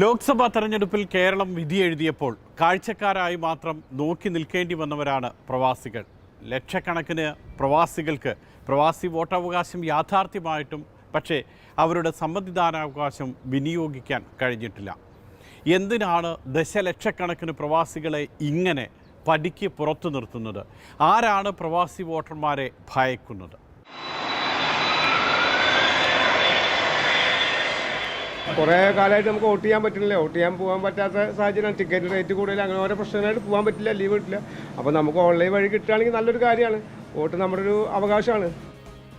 ലോക്സഭാ തെരഞ്ഞെടുപ്പിൽ കേരളം വിധിയെഴുതിയപ്പോൾ കാഴ്ചക്കാരായി മാത്രം നോക്കി നിൽക്കേണ്ടി വന്നവരാണ് പ്രവാസികൾ. ലക്ഷക്കണക്കിന് പ്രവാസികൾക്ക് പ്രവാസി വോട്ടവകാശം യാഥാർത്ഥ്യമായിട്ടും പക്ഷേ അവരുടെ സമ്മതിദാനാവകാശം വിനിയോഗിക്കാൻ കഴിഞ്ഞിട്ടില്ല. എന്തിനാണ് ദശലക്ഷക്കണക്കിന് പ്രവാസികളെ ഇങ്ങനെ പടിക്ക് പുറത്തു നിർത്തുന്നത്? ആരാണ് പ്രവാസി വോട്ടർമാരെ ഭയക്കുന്നത്? കുറേ കാലമായിട്ട് നമുക്ക് വോട്ട് ചെയ്യാൻ പറ്റുന്നില്ല വോട്ട് ചെയ്യാൻ പോകാൻ പറ്റാത്ത സാഹചര്യമാണ്. ടിക്കറ്റ് റേറ്റ് കൂടുതൽ. അങ്ങനെ ഓരോ പ്രശ്നങ്ങളായിട്ട് പോകാൻ പറ്റില്ല ലീവ് കിട്ടില്ല. അപ്പോൾ നമുക്ക് ഓൺലൈൻ വഴി കിട്ടുകയാണെങ്കിൽ നല്ലൊരു കാര്യമാണ്. വോട്ട് നമ്മുടെ ഒരു അവകാശമാണ്.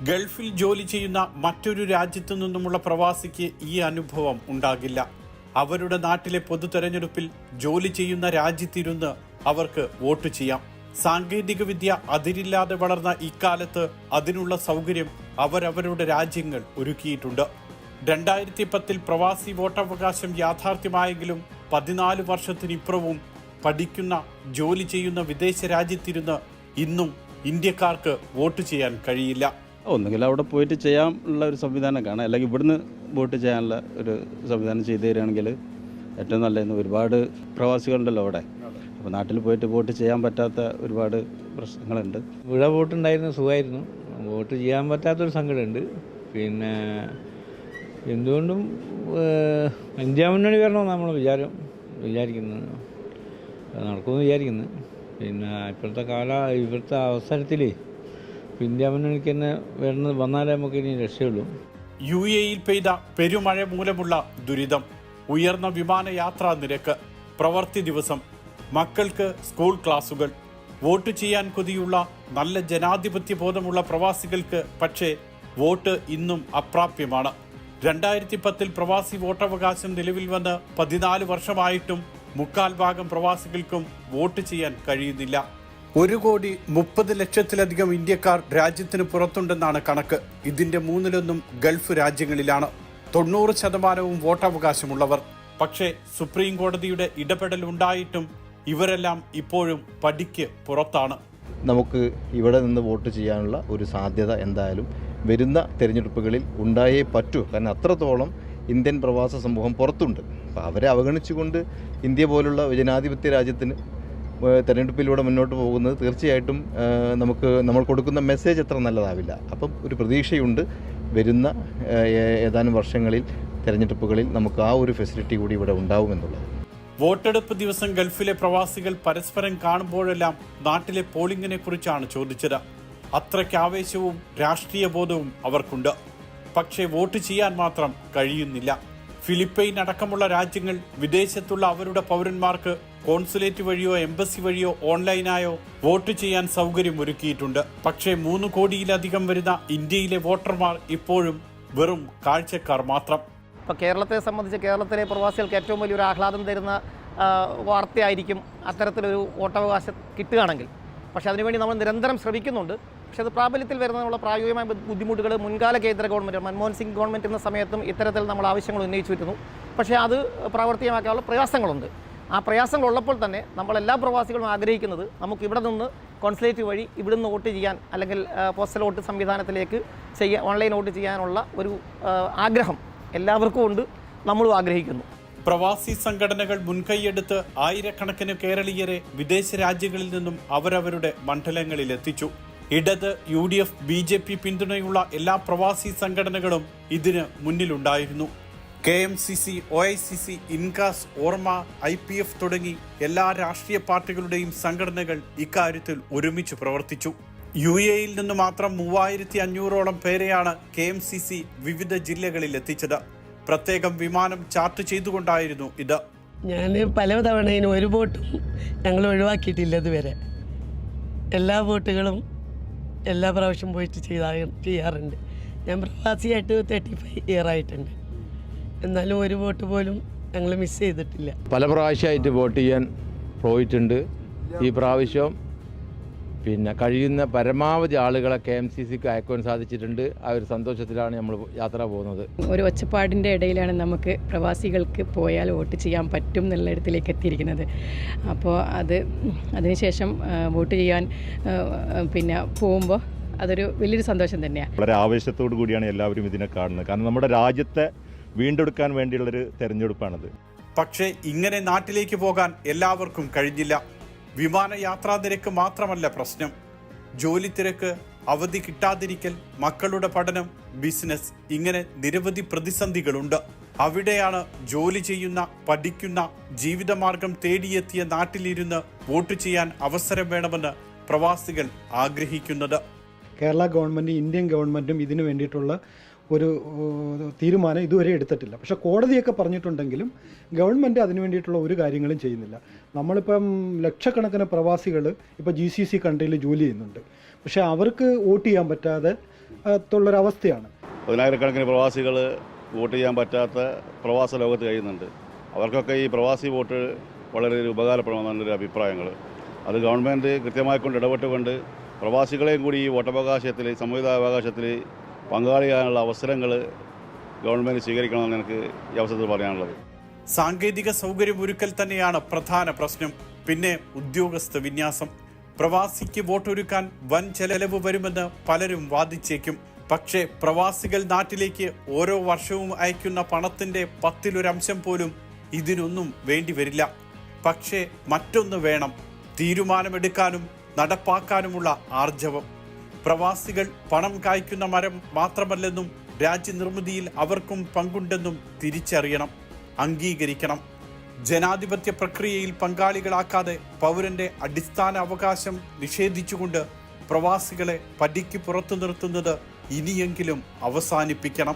ഗൾഫിൽ ജോലി ചെയ്യുന്ന മറ്റൊരു രാജ്യത്തു നിന്നുമുള്ള പ്രവാസിക്ക് ഈ അനുഭവം ഉണ്ടാകില്ല. അവരുടെ നാട്ടിലെ പൊതു തെരഞ്ഞെടുപ്പിൽ ജോലി ചെയ്യുന്ന രാജ്യത്തിരുന്ന് അവർക്ക് വോട്ട് ചെയ്യാം. സാങ്കേതിക വിദ്യ അതിരില്ലാതെ വളർന്ന ഇക്കാലത്ത് അതിനുള്ള സൗകര്യം അവരവരുടെ രാജ്യങ്ങൾ ഒരുക്കിയിട്ടുണ്ട്. രണ്ടായിരത്തി പത്തിൽ പ്രവാസി വോട്ടവകാശം യാഥാർത്ഥ്യമായെങ്കിലും പതിനാല് വർഷത്തിനിപ്പുറവും പഠിക്കുന്ന ജോലി ചെയ്യുന്ന വിദേശ രാജ്യത്തിരുന്ന് ഇന്നും ഇന്ത്യക്കാർക്ക് വോട്ട് ചെയ്യാൻ കഴിയില്ല. ഒന്നുകിൽ അവിടെ പോയിട്ട് ചെയ്യാനുള്ള ഒരു സംവിധാനം കാണാം. അല്ലെങ്കിൽ ഇവിടുന്ന് വോട്ട് ചെയ്യാനുള്ള ഒരു സംവിധാനം ചെയ്തു തരികയാണെങ്കിൽ ഏറ്റവും നല്ലതെന്ന് ഒരുപാട് പ്രവാസികളുണ്ടല്ലോ അവിടെ. അപ്പോൾ നാട്ടിൽ പോയിട്ട് വോട്ട് ചെയ്യാൻ പറ്റാത്ത ഒരുപാട് പ്രശ്നങ്ങളുണ്ട്. ഇവിടെ വോട്ടുണ്ടായിരുന്നു സുഖമായിരുന്നു. വോട്ട് ചെയ്യാൻ പറ്റാത്തൊരു സങ്കടമുണ്ട്. പിന്നെ എന്തുകൊണ്ടും ഇന്ത്യ മുന്നണി വരണമെന്ന് നമ്മൾ വിചാരം വിചാരിക്കുന്നത്. നടക്കുമെന്ന് വിചാരിക്കുന്നു. പിന്നെ ഇപ്പോഴത്തെ കാല ഇപ്പോഴത്തെ അവസരത്തിൽ ഇന്ത്യ മുന്നണിക്ക് തന്നെ വരണം വന്നാലേ നമുക്ക് ഇനി രക്ഷയുള്ളൂ. യു എയിൽ പെയ്ത പെരുമഴ മൂലമുള്ള ദുരിതം ഉയർന്ന വിമാനയാത്രാ നിരക്ക് പ്രവർത്തി ദിവസം മക്കൾക്ക് സ്കൂൾ ക്ലാസുകൾ വോട്ട് ചെയ്യാൻ കൊതിയുള്ള നല്ല ജനാധിപത്യ ബോധമുള്ള പ്രവാസികൾക്ക് പക്ഷേ വോട്ട് ഇന്നും അപ്രാപ്യമാണ്. രണ്ടായിരത്തി പത്തിൽ പ്രവാസി വോട്ടവകാശം നിലവിൽ വന്ന് പതിനാല് വർഷമായിട്ടും മുക്കാൽ ഭാഗം പ്രവാസികൾക്കും വോട്ട് ചെയ്യാൻ കഴിയുന്നില്ല. ഒരു കോടി മുപ്പത് ലക്ഷത്തിലധികം ഇന്ത്യക്കാർ രാജ്യത്തിന് പുറത്തുണ്ടെന്നാണ് കണക്ക്. ഇതിന്റെ മൂന്നിലൊന്നും ഗൾഫ് രാജ്യങ്ങളിലാണ്. തൊണ്ണൂറ് ശതമാനവും വോട്ടവകാശമുള്ളവർ. പക്ഷേ സുപ്രീം കോടതിയുടെ ഇടപെടൽ ഉണ്ടായിട്ടും ഇവരെല്ലാം ഇപ്പോഴും പടിക്ക് പുറത്താണ്. നമുക്ക് ഇവിടെ നിന്ന് വോട്ട് ചെയ്യാനുള്ള ഒരു സാധ്യത എന്തായാലും വരുന്ന തിരഞ്ഞെടുപ്പുകളിൽ ഉണ്ടായേ പറ്റൂ. കാരണം അത്രത്തോളം ഇന്ത്യൻ പ്രവാസ സമൂഹം പുറത്തുണ്ട്. അപ്പോൾ അവരെ അവഗണിച്ചുകൊണ്ട് ഇന്ത്യ പോലുള്ള ജനാധിപത്യ രാജ്യത്തിന് തെരഞ്ഞെടുപ്പിലൂടെ മുന്നോട്ട് പോകുന്നത് തീർച്ചയായിട്ടും നമുക്ക് നമ്മൾ കൊടുക്കുന്ന മെസ്സേജ് അത്ര നല്ലതാവില്ല. അപ്പം ഒരു പ്രതീക്ഷയുണ്ട് വരുന്ന ഏതാനും വർഷങ്ങളിൽ തെരഞ്ഞെടുപ്പുകളിൽ നമുക്ക് ആ ഒരു ഫെസിലിറ്റി കൂടി ഇവിടെ ഉണ്ടാവുമെന്നുള്ളത്. വോട്ടെടുപ്പ് ദിവസം ഗൾഫിലെ പ്രവാസികൾ പരസ്പരം കാണുമ്പോഴെല്ലാം നാട്ടിലെ പോളിംഗിനെ കുറിച്ചാണ് ചോദിച്ചത്. അത്രയ്ക്ക് ആവേശവും രാഷ്ട്രീയ ബോധവും അവർക്കുണ്ട്. പക്ഷേ വോട്ട് ചെയ്യാൻ മാത്രം കഴിയുന്നില്ല. ഫിലിപ്പൈൻ അടക്കമുള്ള രാജ്യങ്ങൾ വിദേശത്തുള്ള അവരുടെ പൗരന്മാർക്ക് കോൺസുലേറ്റ് വഴിയോ എംബസി വഴിയോ ഓൺലൈനായോ വോട്ട് ചെയ്യാൻ സൗകര്യം ഒരുക്കിയിട്ടുണ്ട് പക്ഷേ മൂന്ന് കോടിയിലധികം വരുന്ന ഇന്ത്യയിലെ വോട്ടർമാർ ഇപ്പോഴും വെറും കാഴ്ചക്കാർ മാത്രം. ഇപ്പോൾ കേരളത്തെ സംബന്ധിച്ച് കേരളത്തിലെ പ്രവാസികൾക്ക് ഏറ്റവും വലിയൊരു ആഹ്ലാദം തരുന്ന വാർത്തയായിരിക്കും അത്തരത്തിലൊരു വോട്ടവകാശം കിട്ടുകയാണെങ്കിൽ. പക്ഷേ അതിനുവേണ്ടി നമ്മൾ നിരന്തരം ശ്രമിക്കുന്നുണ്ട്. പക്ഷേ അത് പ്രാബല്യത്തിൽ വരുന്നതിനുള്ള പ്രായോഗികമായ ബുദ്ധിമുട്ടുകൾ മുൻകാല കേന്ദ്ര ഗവൺമെന്റ് മൻമോഹൻ സിംഗ് ഗവൺമെന്റ് എന്ന സമയത്തും ഇത്തരത്തിൽ നമ്മൾ ആവശ്യങ്ങൾ ഉന്നയിച്ചു വരുന്നു. പക്ഷേ അത് പ്രാവർത്തികമാക്കാനുള്ള പ്രയാസങ്ങളുണ്ട്. ആ പ്രയാസങ്ങളുള്ളപ്പോൾ തന്നെ നമ്മളെല്ലാ പ്രവാസികളും ആഗ്രഹിക്കുന്നത് നമുക്ക് ഇവിടെ നിന്ന് കോൺസുലേറ്റ് വഴി ഇവിടുന്ന് വോട്ട് ചെയ്യാൻ അല്ലെങ്കിൽ പോസ്റ്റൽ വോട്ട് സംവിധാനത്തിലേക്ക് ചെയ്യാൻ ഓൺലൈൻ വോട്ട് ചെയ്യാനുള്ള ഒരു ആഗ്രഹം എല്ലാവർക്കും ഉണ്ട്. നമ്മളും ആഗ്രഹിക്കുന്നു. പ്രവാസി സംഘടനകൾ മുൻകൈയെടുത്ത് ആയിരക്കണക്കിന് കേരളീയരെ വിദേശ രാജ്യങ്ങളിൽ നിന്നും അവരവരുടെ മണ്ഡലങ്ങളിൽ എത്തിച്ചു ഇടത് U D F B J P പിന്തുണയുള്ള എല്ലാ പ്രവാസി സംഘടനകളും ഇതിന് മുന്നിലുണ്ടായിരുന്നു. K M C C O I C C Incas Orma I P F തുടങ്ങി എല്ലാ രാഷ്ട്രീയ പാർട്ടികളുടെയും സംഘടനകൾ ഇക്കാര്യത്തിൽ ഒരുമിച്ച് പ്രവർത്തിച്ചു. യു എയിൽ നിന്ന് മാത്രം മൂവായിരത്തി അഞ്ഞൂറോളം പേരെയാണ് കെ എം സി സി വിവിധ ജില്ലകളിൽ എത്തിച്ചത് പ്രത്യേകം വിമാനം ചാർട്ട് ചെയ്തുകൊണ്ടായിരുന്നു ഇത്. ഞാൻ പല തവണയും ഒരു ബോട്ടും ഞങ്ങൾ ഒഴിവാക്കിയിട്ടില്ല ഇതുവരെ. എല്ലാ ബോട്ടുകളും എല്ലാ പ്രാവശ്യം പോയിട്ട് ചെയ്താ ചെയ്യാറുണ്ട്. ഞാൻ പ്രവാസിയായിട്ട് തേർട്ടി ഫൈവ് ഇയർ ആയിട്ടുണ്ട്. എന്നാലും ഒരു ബോട്ട് പോലും ഞങ്ങൾ മിസ് ചെയ്തിട്ടില്ല. പല പ്രാവശ്യമായിട്ട് വോട്ട് ചെയ്യാൻ പോയിട്ടുണ്ട്. ഈ പ്രാവശ്യം പിന്നെ കഴിയുന്ന പരമാവധി ആളുകളെ കെ എം സി സിക്ക് അയക്കുവാൻ സാധിച്ചിട്ടുണ്ട്. ആ ഒരു സന്തോഷത്തിലാണ് നമ്മൾ യാത്ര പോകുന്നത്. ഒരു ഒച്ചപ്പാടിന്റെ ഇടയിലാണ് നമുക്ക് പ്രവാസികൾക്ക് പോയാൽ വോട്ട് ചെയ്യാൻ പറ്റും എന്നുള്ള എന്നുള്ളിടത്തിലേക്ക് എത്തിയിരിക്കുന്നത്. അപ്പോൾ അത് അതിനുശേഷം വോട്ട് ചെയ്യാൻ പിന്നെ പോകുമ്പോൾ അതൊരു വലിയൊരു സന്തോഷം തന്നെയാണ്. വളരെ ആവേശത്തോടു കൂടിയാണ് എല്ലാവരും ഇതിനെ കാണുന്നത്. കാരണം നമ്മുടെ രാജ്യത്തെ വീണ്ടെടുക്കാൻ വേണ്ടിയുള്ളൊരു തെരഞ്ഞെടുപ്പാണത്. പക്ഷേ ഇങ്ങനെ നാട്ടിലേക്ക് പോകാൻ എല്ലാവർക്കും കഴിഞ്ഞില്ല. വിമാനയാത്രാ നിരക്ക് മാത്രമല്ല പ്രശ്നം. ജോലി തിരക്ക് അവധി കിട്ടാതിരിക്കൽ മക്കളുടെ പഠനം ബിസിനസ് ഇങ്ങനെ നിരവധി പ്രതിസന്ധികളുണ്ട്. അവിടെയാണ് ജോലി ചെയ്യുന്ന പഠിക്കുന്ന ജീവിതമാർഗം തേടിയെത്തിയ നാട്ടിലിരുന്ന് വോട്ട് ചെയ്യാൻ അവസരം വേണമെന്ന് പ്രവാസികൾ ആഗ്രഹിക്കുന്നത്. കേരള ഗവൺമെന്റും ഇന്ത്യൻ ഗവൺമെന്റും ഇതിനു വേണ്ടിയിട്ടുള്ള ഒരു തീരുമാനം ഇതുവരെ എടുത്തിട്ടില്ല. പക്ഷെ കോടതിയൊക്കെ പറഞ്ഞിട്ടുണ്ടെങ്കിലും ഗവൺമെന്റ് അതിനു വേണ്ടിയിട്ടുള്ള ഒരു കാര്യങ്ങളും ചെയ്യുന്നില്ല. നമ്മളിപ്പം ലക്ഷക്കണക്കിന് പ്രവാസികൾ ഇപ്പോൾ ജി സി സി കൺട്രിയിൽ ജോലി ചെയ്യുന്നുണ്ട്. പക്ഷേ അവർക്ക് വോട്ട് ചെയ്യാൻ പറ്റാതെ ഉള്ളൊരവസ്ഥയാണ് പതിനായിരക്കണക്കിന് പ്രവാസികൾ വോട്ട് ചെയ്യാൻ പറ്റാത്ത പ്രവാസ ലോകത്ത് കഴിയുന്നുണ്ട്. അവർക്കൊക്കെ ഈ പ്രവാസി വോട്ട് വളരെ ഉപകാരപ്പെടുമെന്നുള്ളൊരു അഭിപ്രായങ്ങൾ. അത് ഗവൺമെന്റ് കൃത്യമായിക്കൊണ്ട് ഇടപെട്ടുകൊണ്ട് പ്രവാസികളെയും കൂടി ഈ വോട്ടവകാശത്തിൽ സമ്മതിദാവകാശത്തിൽ പങ്കാളിയാകാനുള്ള അവസരങ്ങൾ ഗവൺമെന്റ് സ്വീകരിക്കണമെന്ന് എനിക്ക് ഈ അവസരത്തിൽ പറയാനുള്ളത്. സാങ്കേതിക സൗകര്യമൊരുക്കൽ തന്നെയാണ് പ്രധാന പ്രശ്നം. പിന്നെ ഉദ്യോഗസ്ഥ വിന്യാസം. പ്രവാസിക്ക് വോട്ടൊരുക്കാൻ വൻ ചെലവ് വരുമെന്ന് പലരും വാദിച്ചേക്കും. പക്ഷേ പ്രവാസികൾ നാട്ടിലേക്ക് ഓരോ വർഷവും അയക്കുന്ന പണത്തിന്റെ പത്തിലൊരംശം പോലും ഇതിനൊന്നും വേണ്ടിവരില്ല പക്ഷേ മറ്റൊന്ന് വേണം. തീരുമാനമെടുക്കാനും നടപ്പാക്കാനുമുള്ള ആർജവം. പ്രവാസികൾ പണം കായ്ക്കുന്ന മരം മാത്രമല്ലെന്നും രാജ്യനിർമ്മിതിയിൽ അവർക്കും പങ്കുണ്ടെന്നും തിരിച്ചറിയണം അംഗീകരിക്കണം. ജനാധിപത്യ പ്രക്രിയയിൽ പങ്കാളികളാക്കാതെ പൗരന്റെ അടിസ്ഥാന അവകാശം നിഷേധിച്ചുകൊണ്ട് പ്രവാസികളെ പടിക്ക് പുറത്തു നിർത്തുന്നത് ഇനിയെങ്കിലും അവസാനിപ്പിക്കണം.